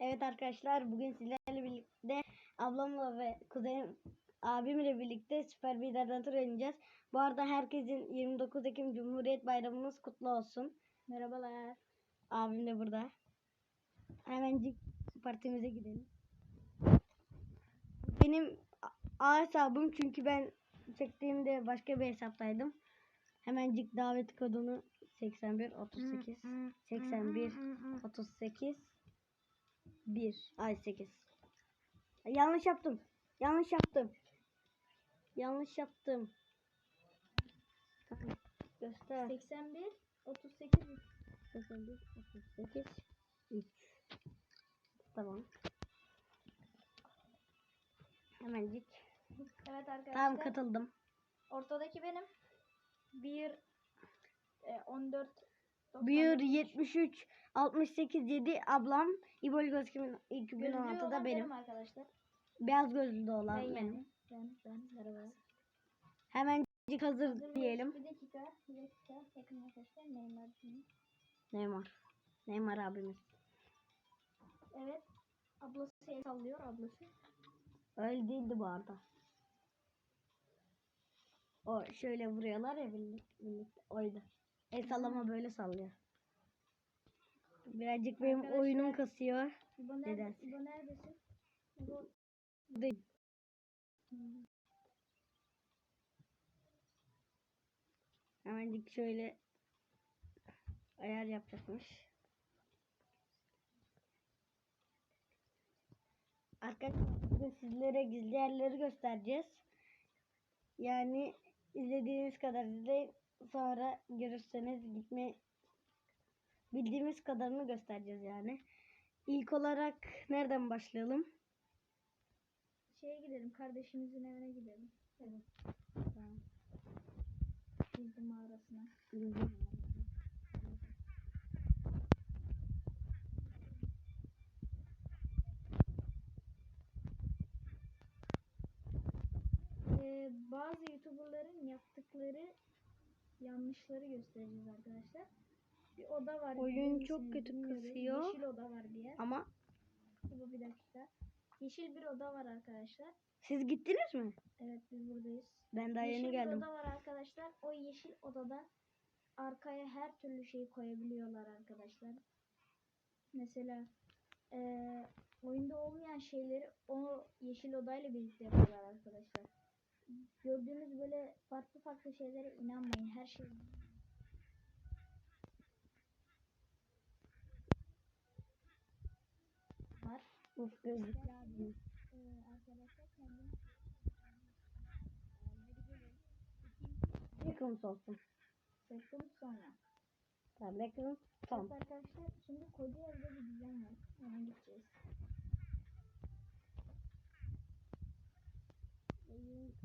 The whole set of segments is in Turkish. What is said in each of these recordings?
Evet arkadaşlar bugün sizlerle birlikte ablamla ve kuzenim abimle birlikte Süper bir Adventure oynayacağız. Bu arada herkesin 29 Ekim Cumhuriyet Bayramınız kutlu olsun. Merhabalar. Abim de burada. Hemencik partimize gidelim. Benim A hesabım çünkü ben çektiğimde başka bir hesaptaydım. Hemencik davet kodunu 81 38 81 38 1 ay 8. Yanlış yaptım. Yanlış yaptım. Yanlış yaptım. Göster. 81 38 81 38 3. Tamam. Hemencik. Evet arkadaşlar. Tamam katıldım. Ortadaki benim. 1 e, 14 1 73 68 7 ablam İbol Gözküm'ün 2016'da benim. arkadaşlar. Beyaz gözlü de olan Ben benim. yani. Ben ben merhaba. Hemencik hazır diyelim. Bir dakika. Bir dakika. Yakın arkadaşlar. Neymar. Neymar. Neymar abimiz. Evet. Ablası el sallıyor ablası. Öyle değildi bu arada. O şöyle vuruyorlar ya birlikte. birlikte. Oydu. El sallama böyle sallıyor. Birazcık benim Arkadaşlar- oyunum kasıyor. İbo nerede? İbo neredesin? İbo. Değil. Hemencik şöyle ayar yapacakmış. Arkadaşlar sizlere gizli yerleri göstereceğiz. Yani izlediğiniz kadar izleyin. Sonra görürseniz gitme bildiğimiz kadarını göstereceğiz yani. İlk olarak nereden başlayalım? Şeye gidelim. Kardeşimizin evine gidelim. Evet. Tamam. Gizli mağarasına. Ee, bazı youtuberların yaptıkları yanlışları göstereceğiz arkadaşlar. Bir oda var. Oyun çok kötü kasıyor. Yeşil oda var bir yer. Ama Bu bir dakika. Yeşil bir oda var arkadaşlar. siz gittiniz mi? Evet biz buradayız. Ben daha yeşil yeni geldim. oda var arkadaşlar. O yeşil odada arkaya her türlü şeyi koyabiliyorlar arkadaşlar. Mesela eee, oyunda olmayan şeyleri o yeşil odayla birlikte yapıyorlar arkadaşlar. Gördüğünüz böyle farklı farklı şeylere inanmayın. Her şey var. Uf gözlükler abi. Eee, arkadaşlar kendim Backroom olsun. seçtim sonra. Tamam backroom. Evet arkadaşlar şimdi koca evde bir düzen var. Ona gideceğiz. Oyun kasıyor.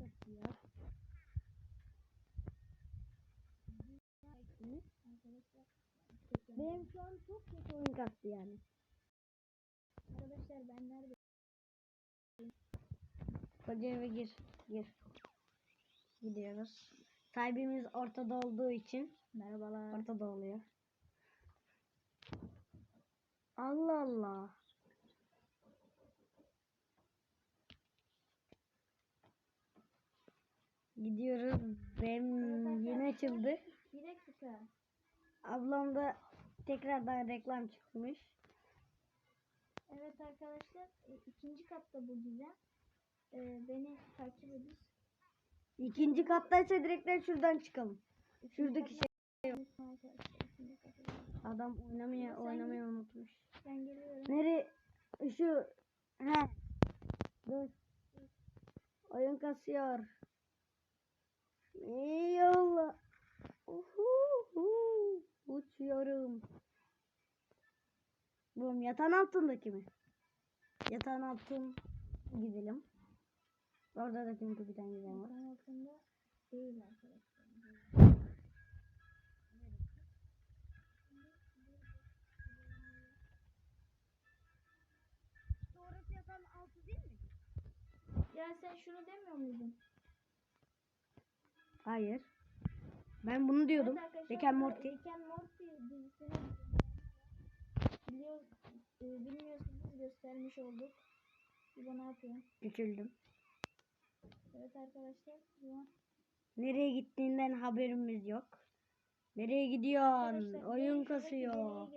Arkadaşlar Benim şu an çok kötü oyun kastı yani. Arkadaşlar ben nerede? Koca eve gir. Gir. Gidiyoruz. Sahibimiz ortada olduğu için Merhabalar. ortada oluyor. Allah Allah. Gidiyoruz. Benim yeni açıldı. Bir dakika. Ablam da tekrardan reklam çıkmış. Evet arkadaşlar e, ikinci katta bu düzen. E, beni takip edin. İkinci kattaysa direkten şuradan çıkalım. Şuradaki şey. İkinci katta. Adam oynamaya oynamayı unutmuş. Ben geliyorum. Nere şu he. Dur. Oyun kasıyor. Ey Allah. Uhuhu. Uçuyorum. Bu yatağın altındaki mi? Yatağın altın gidelim. Orada da çünkü bir tane güzel var. Altında değil arkadaşlar. Orası yatağın altı değil mi? Ya sen şunu demiyor muydun? Hayır. Ben bunu diyordum. Evet Rick and bu Morty. Rick and Morty dizisini biliyor, e, bilmiyorsanız göstermiş olduk. İbo ne yapıyor? Küçüldüm. Evet arkadaşlar. İbo. Nereye gittiğinden haberimiz yok. Nereye gidiyorsun? Arkadaşlar, Oyun kasıyor.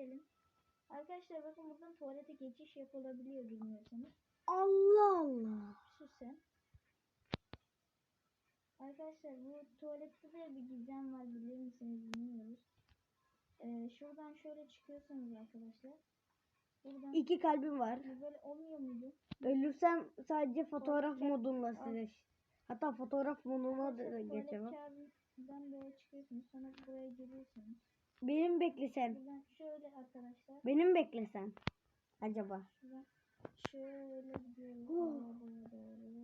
Arkadaşlar bakın buradan tuvalete geçiş yapılabiliyor bilmiyorsanız. Allah Allah. Sus sen. Arkadaşlar bu tuvalette de bir gizem var bilir misiniz bilmiyoruz. Ee, şuradan şöyle çıkıyorsunuz arkadaşlar. Buradan İki kalbim var. Bu böyle olmuyor muydu? Ölürsem sadece fotoğraf Tuvalet modunda size. Hatta fotoğraf moduna da Tuvalet geçemem. kağıdından böyle çıkıyorsunuz sonra buraya geliyorsunuz. Benim beklesen. Buradan şöyle arkadaşlar. Benim beklesen. Acaba. Şuradan şöyle gidiyoruz. Oh. Buraya doğru.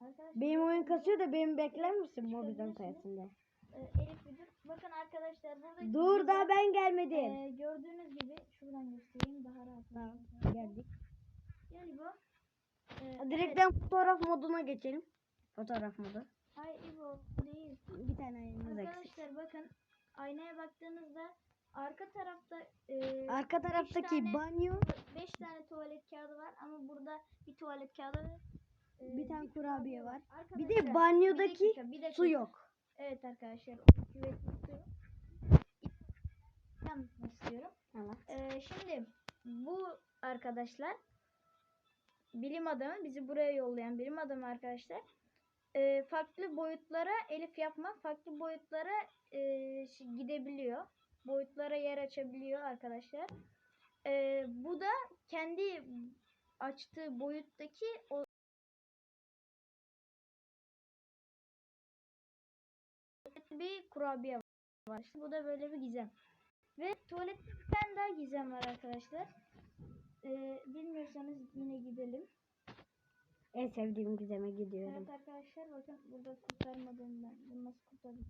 Arkadaşlar Benim oyun kasıyor da benim bekler misin mobilden sayesinde? Ee, Elif dur. Bakın arkadaşlar burada Dur güzel- da ben gelmedim. Ee, gördüğünüz gibi şuradan göstereyim daha rahat. Tamam geldik. Gel İbo. Ee, Direkten fotoğraf moduna geçelim. Fotoğraf modu. Hayır İbo değil. Bir tane eksik. Arkadaşlar bakın aynaya baktığınızda arka tarafta e, Arka taraftaki tane- banyo 5 tane tuvalet kağıdı var ama burada bir tuvalet kağıdı e, bir tane kurabiye var. Bir de banyodaki bir dakika, bir dakika. su yok. Evet arkadaşlar. Anlatmak istiyorum. Tamam. Ee, şimdi bu arkadaşlar bilim adamı bizi buraya yollayan bilim adamı arkadaşlar ee, farklı boyutlara Elif yapma farklı boyutlara şi- gidebiliyor. Boyutlara yer açabiliyor arkadaşlar. Ee, bu da kendi açtığı boyuttaki o kurabiye var. İşte bu da böyle bir gizem. Ve tuvalette bir tane daha gizem var arkadaşlar. Ee, bilmiyorsanız yine gidelim. En sevdiğim gizeme gidiyorum. Evet arkadaşlar bakın burada kurtarmadım ben. Bunu nasıl kurtardım?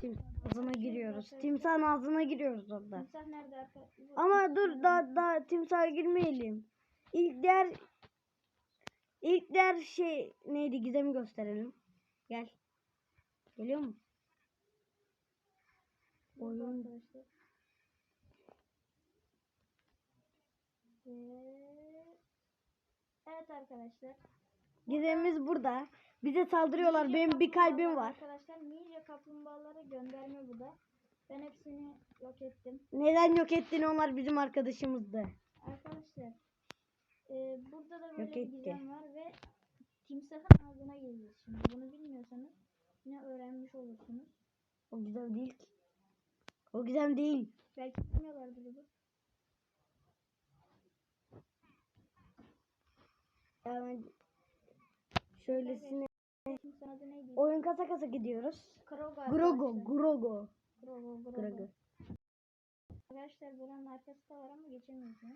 Timsahın ağzına giriyoruz. Timsahın ağzına giriyoruz orada. Timsah nerede arkadaşlar? Ama dur da da timsaha girmeyelim. İlk der ilk der şey neydi gizemi gösterelim. Gel. Geliyor mu? Oyun- arkadaşlar. Evet arkadaşlar. Gizemimiz burada. Bize saldırıyorlar. Ninja Benim bir kalbim var. Arkadaşlar ninja kaplumbağalara gönderme bu da. Ben hepsini yok ettim. Neden yok ettin? Onlar bizim arkadaşımızdı. Arkadaşlar e, burada da böyle Yok gizem var ve timsahın ağzına gireceğiz şimdi. Bunu bilmiyorsanız yine öğrenmiş olursunuz. O gizem değil ki. O gizem değil. Belki bilmiyorlardır bu. Yani şöylesine oyun kasa kasa gidiyoruz. Krogo Grogo. Grogo. Grogo, Grogo. Grogo. Arkadaşlar buranın arkası da var ama geçemiyoruz. ya.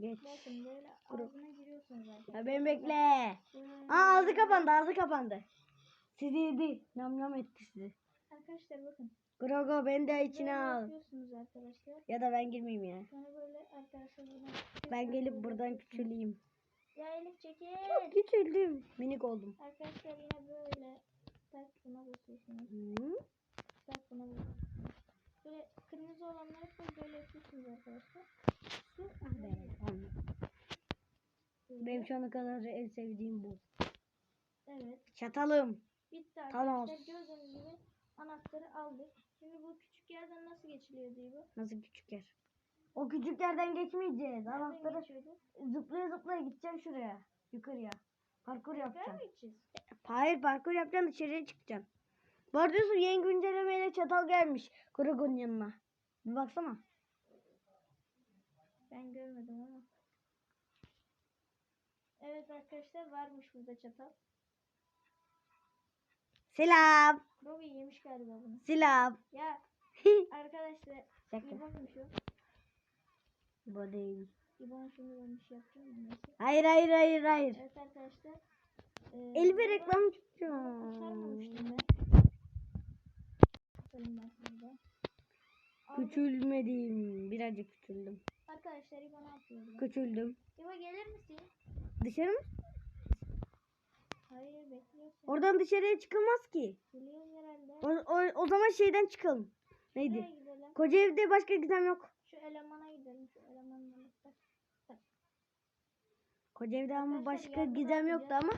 Geç. Bakın böyle ağzına giriyorsunuz arkadaşlar. Ya beni bekle. Böyle- Aa ağzı kapandı, ağzı kapandı. Sizi yedi. Nam nam etti sizi. Arkadaşlar bakın. Grogo beni de Böyle içine al. yapıyorsunuz arkadaşlar. Ya da ben girmeyeyim ya. Sonra böyle arkadaşlar buradan Ben gelip buradan küçüleyim. Ya Elif çekil. Küçüldüm. Minik oldum. Arkadaşlar yine böyle tak buna basıyorsunuz. Hı? Tak buna basıyorsunuz. Böyle kırmızı olanları hep böyle yapıyorsunuz arkadaşlar. Ah be, tamam. böyle. Benim şu ana kadar en sevdiğim bu. Evet. Çatalım. Bitti arkadaşlar. Gördüğünüz gibi anahtarı aldık. Şimdi bu küçük yerden nasıl geçiliyor diye bu. Nasıl küçük yer? O küçük yerden geçmeyeceğiz. Nereden Anahtarı geçiyordu? zıplaya zıplaya gideceğim şuraya. Yukarıya. Parkur yapacağım. gideceğiz? Hayır parkur yapacağım dışarıya çıkacağım. Bu arada Yusuf yeni güncellemeyle çatal gelmiş. Grogo'nun yanına. Bir baksana. Ben görmedim ama. Evet arkadaşlar varmış burada çatal. Selam. Robi yemiş galiba bunu. Selam. Ya arkadaşlar Şaka. İbo'nun şu. Bu değil. İbo'nun şimdi ben bir şey yapacağım. Neyse. Hayır hayır hayır hayır. Evet arkadaşlar. E, Elime reklam. Aldım. Küçülmedim. Birazcık küçüldüm. Arkadaşlar İbo ne yapıyor? Küçüldüm. İbo gelir misin? Dışarı mı? Hayır bekliyorsun. Oradan dışarıya çıkılmaz ki. Geliyoruz herhalde. O, o, o zaman şeyden çıkalım. Nereye Neydi? gidelim? Koca evde başka gizem yok. Şu elemana gidelim. Şu elemanla bak. Koca evde ama Arkadaşlar başka gizem yoktu ama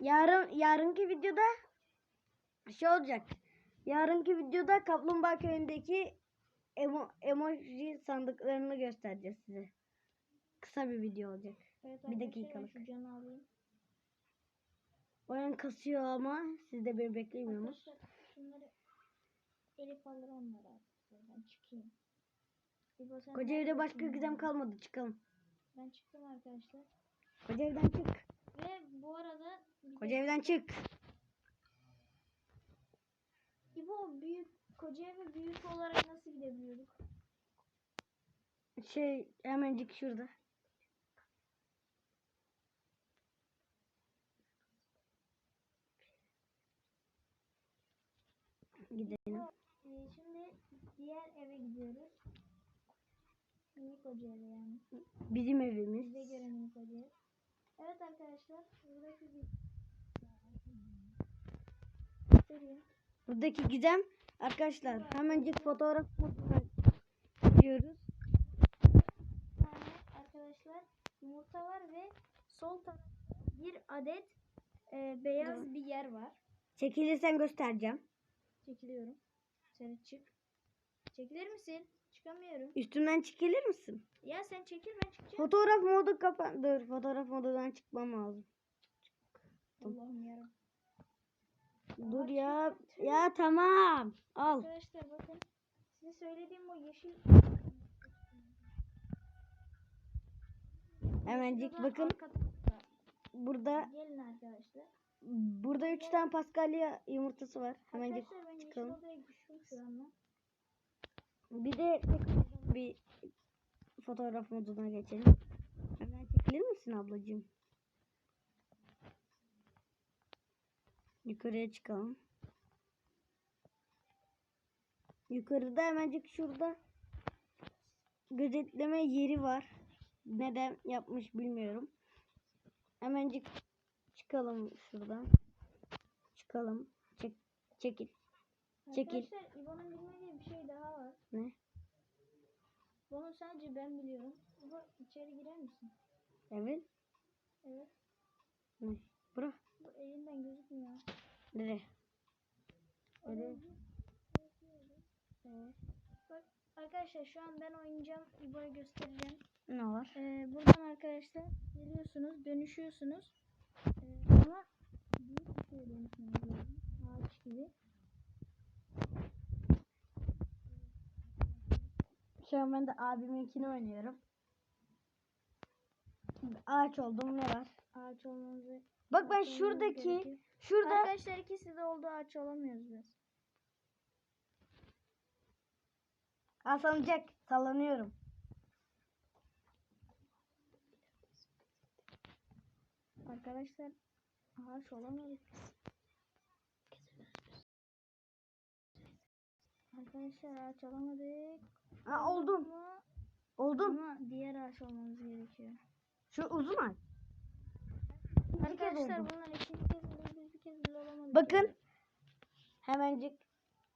yarın yarınki videoda şey olacak. Yarınki videoda Kaplumbağa köyündeki emo, emoji sandıklarını göstereceğiz size. Kısa bir video olacak. Evet, Bir arkadaşlar, ben dakikalık. Şu canı alayım. Oyun kasıyor ama siz de beni beklemiyorsunuz. Şunları Elif alır onları artık. Ben çıkayım. İbo sen Koca evde başka gizem kalmadı çıkalım. Ben çıktım arkadaşlar. Koca evden çık. Ve bu arada Koca evden çık. İbo büyük koca eve büyük olarak nasıl gidebiliyorduk? Şey hemencik şurada. Gidelim. Ee, şimdi diğer eve gidiyoruz. Minik koca eve yani. Bizim evimiz. Bize göre minik koca ev. Evet arkadaşlar buradaki bir. Buradaki gizem arkadaşlar hemencik fotoğraf diyoruz. Arkadaşlar yumurta var ve sol tarafta bir adet e, beyaz Evet. bir yer var. Çekilirsen göstereceğim. Çekiliyorum. Sen çık. Çekilir misin? Çıkamıyorum. Üstümden çekilir misin? Ya sen çekil ben çıkacağım. Fotoğraf modu kapan. Dur fotoğraf modundan çıkmam lazım. Allah'ım yarabbim. Dur ya. Ya tamam. Al. Arkadaşlar bakın. Size söylediğim o yeşil Hemencik bakın. Burada Gelin arkadaşlar. Burada üç tane paskalya yumurtası var. Ben yeşil çıkalım. Bir de bir fotoğraf moduna geçelim. Hemen çekilir misin ablacığım? Yukarıya çıkalım. Yukarıda hemencik şurada gözetleme yeri var. Neden yapmış bilmiyorum. Hemencik çıkalım şuradan. Çıkalım. Çek, çekil. Çekil. Arkadaşlar İbo'nun bilmediği bir şey daha var. Ne? Bunu sadece ben biliyorum. İbo içeri girer misin? Evet. Evet. Ne? Bura. Bu elinden gözükmüyor. Nereye? Oraya. Evet. Bak arkadaşlar şu an ben oynayacağım. İbo'ya göstereceğim. Ne var? Ee, buradan arkadaşlar geliyorsunuz, dönüşüyorsunuz. Dönüşmeniz lazım. Ağaç gibi. Şu an ben de abiminkini oynuyorum. Ağaç oldum ne var? Ağaç olmanızı Bak ben şuradaki gerekiyor. şurada Arkadaşlar ikisi de oldu ağaç olamıyoruz biz. asancak sallanıyorum. Arkadaşlar ağaç olamadık. Arkadaşlar ağaç olamadık. Ha oldum. Ama, Oldum. ama diğer ağaç olmamız gerekiyor. Şu uzun ağaç. Arkadaşlar bunlar ikinci kez bile biz bir kez bile olamadık. Bakın. yani. Hemencik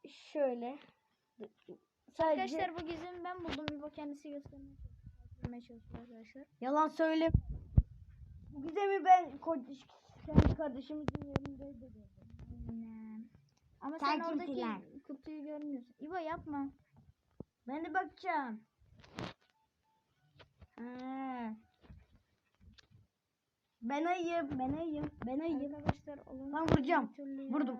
şöyle. Sadece Arkadaşlar bu gizemi ben buldum. Bir bak kendisi göstermeye göstermeye çalışıyor arkadaşlar. yalan söyle. Bu gizemi ben kendi kardeşimizin yerinde de gördüm. Aynen. Ama Sen sen, oradaki kimsin lan? kutuyu görmüyorsun. İbo yapma. Ben de bakacağım. Ha. Ben ayım, ben ayım, ben ayım. Arkadaşlar olun. Ben vuracağım. Vurdum.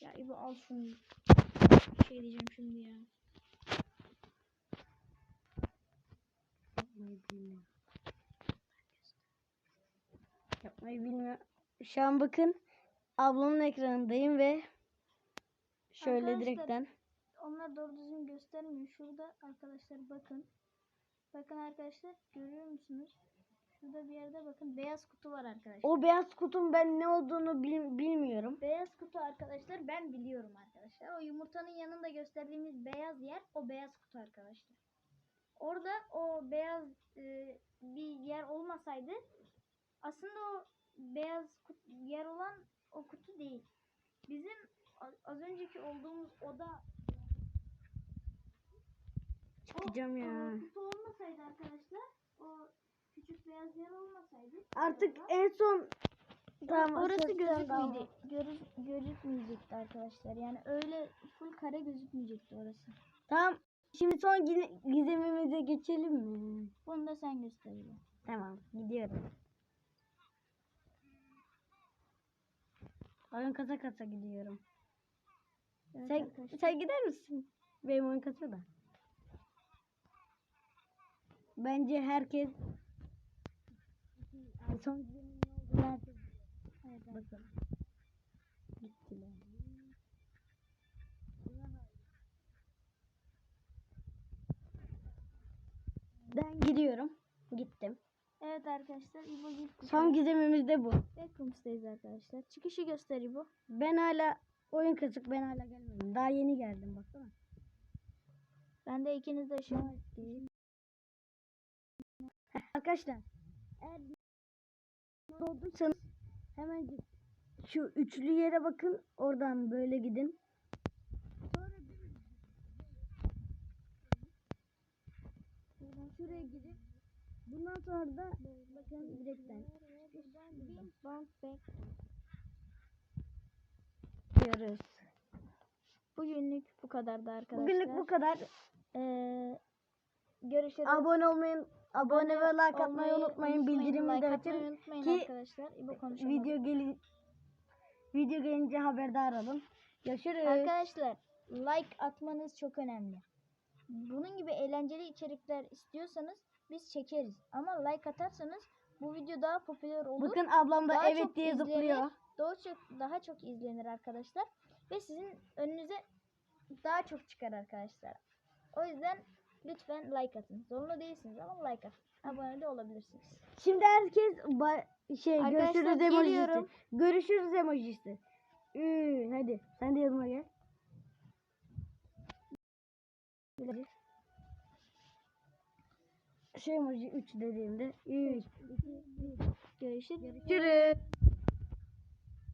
Ya İbo al şunu. Bir şey diyeceğim şimdi ya. Yapmayı bilmiyor. Yapmayı bilmiyor. Şu an bakın ablamın ekranındayım ve şöyle Arkadaşlar, direkten. Onlar doğru düzgün göstermiyor. Şurada arkadaşlar bakın. Bakın arkadaşlar görüyor musunuz? Şurada bir yerde bakın beyaz kutu var arkadaşlar. O beyaz kutunun ben ne olduğunu bil- bilmiyorum. Beyaz kutu arkadaşlar ben biliyorum arkadaşlar. O yumurtanın yanında gösterdiğimiz beyaz yer o beyaz kutu arkadaşlar. Orada o beyaz e, bir yer olmasaydı aslında o beyaz kut- yer olan o kutu değil. Bizim az, önceki olduğumuz oda Çıkacağım o, ya. e, kutu olmasaydı arkadaşlar o küçük beyaz yer olmasaydı Artık orada- en son tamam orası gözükmeyecek, kalma. görü- gözükmeyecekti arkadaşlar. Yani öyle full kare gözükmeyecekti orası. Tamam. Şimdi son gize- gizemimize geçelim mi? Bunu da sen gösterelim. Tamam gidiyorum. Oyun kasa kasa gidiyorum. Evet sen, arkadaşlar. sen gider misin? Benim oyun kasa da. Bence herkes son Bakın. Gittiler. Ben gidiyorum. Gittim. Evet arkadaşlar İbo gitti. Son gizemimiz de bu. Backrooms'tayız arkadaşlar. Çıkışı göster İbo. Ben hala oyun kasık ben hala gelmedim. Daha yeni geldim baksana. Ben de ikiniz de ışığı Arkadaşlar eğer olduysanız hemen şu üçlü yere bakın. Oradan böyle gidin. Sonra şuraya gidin. Bundan sonra da bakın direkten Bounce back. diyoruz. Bugünlük bu kadardı arkadaşlar. Bugünlük bu kadar. Ee, görüşürüz. Abone olmayın. Abone ve like atmayı olmayı unutmayın. Bildirimi de açın ki arkadaşlar. Konuşalım. video geli video gelince haberdar olun. Görüşürüz. Arkadaşlar like atmanız çok önemli. Bunun gibi eğlenceli içerikler istiyorsanız biz çekeriz. Ama like atarsanız bu video daha popüler olur. Bakın ablam da Daha evet diye izlenir. zıplıyor. Daha çok daha çok izlenir arkadaşlar ve sizin önünüze daha çok çıkar arkadaşlar. O yüzden lütfen like atın. Zorunda değilsiniz ama like atın. Abone de olabilirsiniz. Şimdi herkes şey Arkadaşlar, görüşürüz emojisi. geliyorum. Görüşürüz emojisi. Ü, hadi sen de yanıma gel. Şey emoji 3 dediğimde 3 Görüşürüz. Görüşürüz.